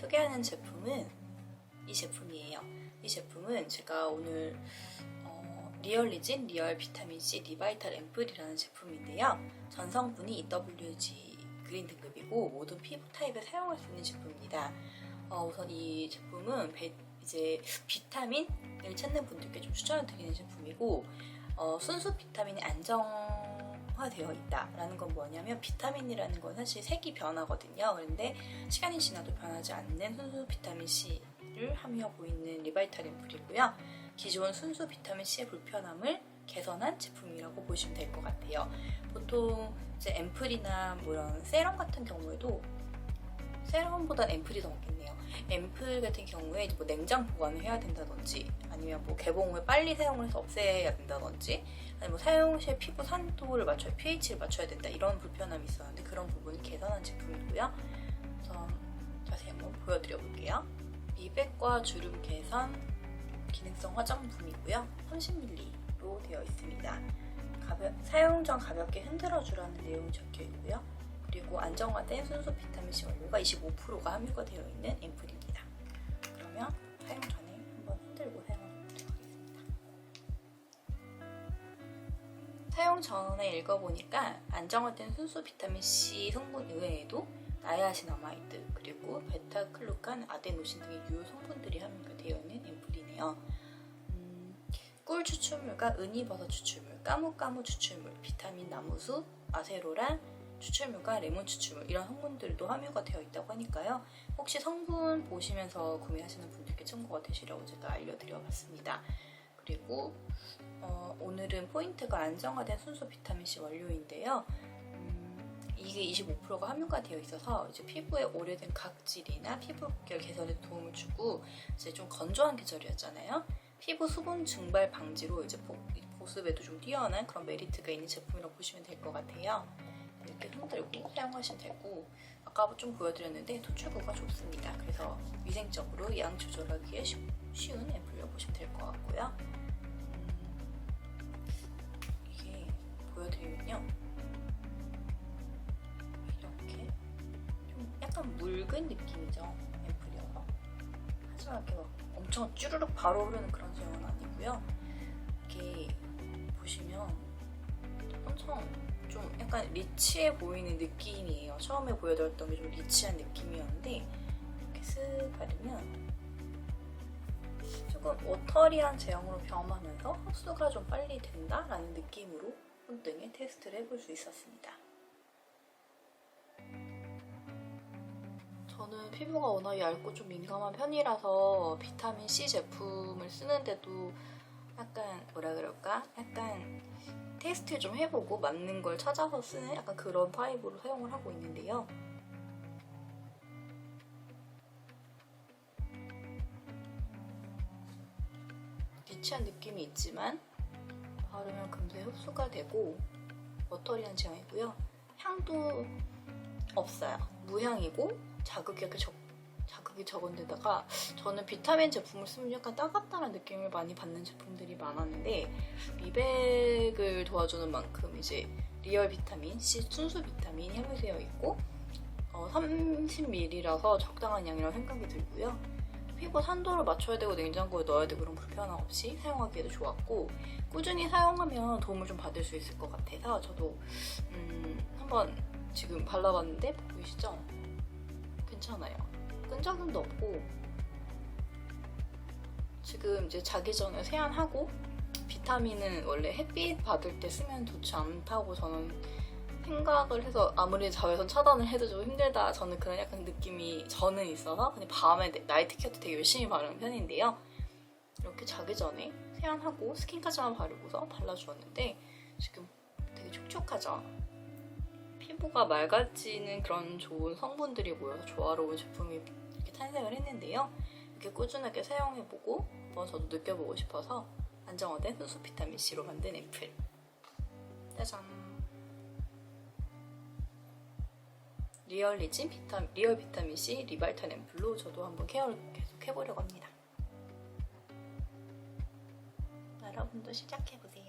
소개하는 제품은 이 제품이에요. 이 제품은 제가 오늘 어, 리얼리진 리얼 비타민 C 리바이탈 앰플이라는 제품인데요. 전성분이 EWG 그린 등급이고 모든 피부 타입에 사용할 수 있는 제품입니다. 어, 우선 이 제품은 배- 이제 비타민을 찾는 분들께 좀 추천을 드리는 제품이고 어, 순수 비타민이 안정 화되어 있다라는 건 뭐냐면 비타민이라는 건 사실 색이 변하거든요. 그런데 시간이 지나도 변하지 않는 순수 비타민 C를 함유하고 있는 리바이탈 앰플이고요. 기존 순수 비타민 C의 불편함을 개선한 제품이라고 보시면 될 것 같아요. 보통 이제 앰플이나 뭐 이런 세럼 같은 경우에도 세럼보단 앰플이 더 많겠네요. 앰플 같은 경우에 뭐 냉장 보관을 해야 된다든지 아니면 뭐 개봉 후에 빨리 사용을 해서 없애야 된다든지 아니면 뭐 사용 시에 피부 산도를 맞춰야 pH를 맞춰야 된다 이런 불편함이 있었는데 그런 부분을 개선한 제품이고요. 그래서 자세히 한번 보여드려 볼게요. 미백과 주름 개선 기능성 화장품이고요. 30ml로 되어 있습니다. 가벼- 사용 전 가볍게 흔들어 주라는 내용이 적혀 있고요. 그리고 안정화된 순수 비타민 C 원료가 25%가 함유가 되어 있는 앰플입니다. 그러면 사용 전에 한번 흔들고 사용해 보도록 하겠습니다. 사용 전에 읽어보니까 안정화된 순수 비타민 C 성분 이외에도 나야시나마이드 그리고 베타클루칸, 아데노신 등의 유효 성분들이 함유가 되어 있는 앰플이네요. 음, 꿀 추출물과 은이버섯 추출물, 까무까무 추출물, 비타민 나무수, 아세로란 추출물과 레몬 추출물 이런 성분들도 함유가 되어 있다고 하니까요. 혹시 성분 보시면서 구매하시는 분들께 참고가 되시라고 제가 알려드려봤습니다. 그리고 어, 오늘은 포인트가 안정화된 순수 비타민C 원료인데요. 음, 이게 25%가 함유가 되어 있어서 이제 피부에 오래된 각질이나 피부 결 개선에 도움을 주고 이제 좀 건조한 계절이었잖아요. 피부 수분 증발 방지로 이제 보, 보습에도 좀 뛰어난 그런 메리트가 있는 제품이라고 보시면 될 것 같아요. 이렇게 흔들고 사용하시면 되고 아까 좀 보여드렸는데 토출구가 좋습니다. 그래서 위생적으로 양 조절하기에 쉬- 쉬운 앰플이라고 보시면 될 것 같고요. 음, 이게 보여드리면요. 이렇게 좀 약간 묽은 느낌이죠. 앰플이어서. 하지만 이렇게 막 엄청 쭈르륵 바로 흐르는 그런 제형은 아니고요. 이렇게 보시면 엄청 좀 약간 리치해 보이는 느낌이에요. 처음에 보여드렸던 게 좀 리치한 느낌이었는데 이렇게 쓱 바르면 조금 워터리한 제형으로 변하면서 흡수가 좀 빨리 된다라는 느낌으로 손등에 테스트를 해볼 수 있었습니다. 저는 피부가 워낙 얇고 좀 민감한 편이라서 비타민 C 제품을 쓰는데도 약간 뭐라 그럴까? 약간 테스트 좀 해보고 맞는 걸 찾아서 쓰는 약간 그런 타입으로 사용을 하고 있는데요. 리치한 느낌이 있지만 바르면 금세 흡수가 되고 워터리한 제형이고요. 향도 없어요. 무향이고 자극이 이렇게 적, 자극이 적은 데다가 저는 비타민 제품을 쓰면 약간 따갑다는 느낌을 많이 받는 제품들이 많았는데 미백을 도와주는 만큼 이제 리얼 비타민 C 순수 비타민이 함유되어 있고 어, 30ml라서 적당한 양이라고 생각이 들고요. 피부 산도를 맞춰야 되고 냉장고에 넣어야 되고 그런 불편함 없이 사용하기에도 좋았고 꾸준히 사용하면 도움을 좀 받을 수 있을 것 같아서 저도 음, 한번 지금 발라봤는데 보이시죠? 괜찮아요. 끈적임도 없고 지금 이제 자기 전에 세안하고 비타민은 원래 햇빛 받을 때 쓰면 좋지 않다고 저는 생각을 해서 아무리 자외선 차단을 해도 좀 힘들다. 저는 그런 약간 느낌이 저는 있어서 그냥 밤에 네- 나이트 케어도 되게 열심히 바르는 편인데요. 이렇게 자기 전에 세안하고 스킨까지만 바르고서 발라주었는데 지금 되게 촉촉하죠 피부가 맑아지는 그런 좋은 성분들이 모여서 조화로운 제품이 이렇게 탄생을 했는데요 이렇게 꾸준하게 사용해보고 한번 저도 느껴보고 싶어서 안정화된 순수 비타민 C로 만든 앰플 짜잔 리얼리진 비타, 리얼 비타민 C 리발탄 앰플로 저도 한번 케어를 계속 해보려고 합니다. 여러분도 시작해보세요.